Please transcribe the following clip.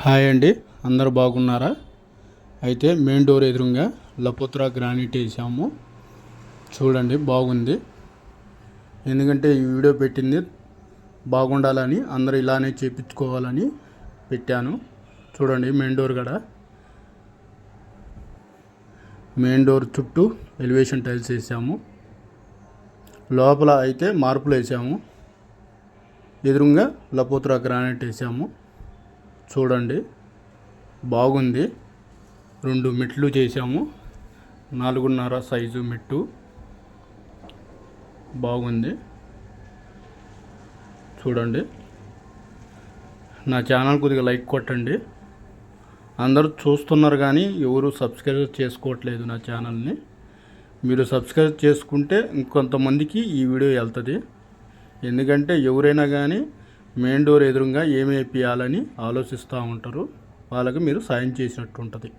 Hi అండి. అందరు బాగున్నారా? అయితే మెయిన్ డోర్ ఎదురుగా లపోత్రా గ్రానైట్ వేసాము. చూడండి బాగుంది. ఎందుకంటే ఈ వీడియో పెట్టింది బాగుండాలని అందరూ ఇలానే చేపించుకోవాలని పెట్టాను. చూడండి మెయిన్ డోర్ కూడా. మెయిన్ డోర్ చుట్టూ ఎలివేషన్ టైల్స్ వేసాము. లోపల అయితే మార్పులు వేసాము. ఎదురుగా లపోత్రా గ్రానైట్ వేసాము. చూడండి. బాగుంది. రెండు మెట్లు చేసాము నాలుగున్నర సైజు మెట్టు. బాగుంది. చూడండి. నా ఛానల్ కొద్దిగా లైక్ కొట్టండి. అందరూ చూస్తున్నారు కానీ ఎవరు సబ్స్క్రైబ్ చేసుకోవట్లేదు నా ఛానల్ని. మీరు సబ్స్క్రైబ్ చేసుకుంటే ఇంకొంతమందికి ఈ వీడియో వెళ్తుంది. ఎందుకంటే ఎవరైనా కానీ మెయిన్ డోర్ ఎదురుగా ఏమేపియాలని ఆలోచిస్తూ ఉంటారు. వాళ్ళకి మీరు సాయం చేసినట్టు ఉంటుంది.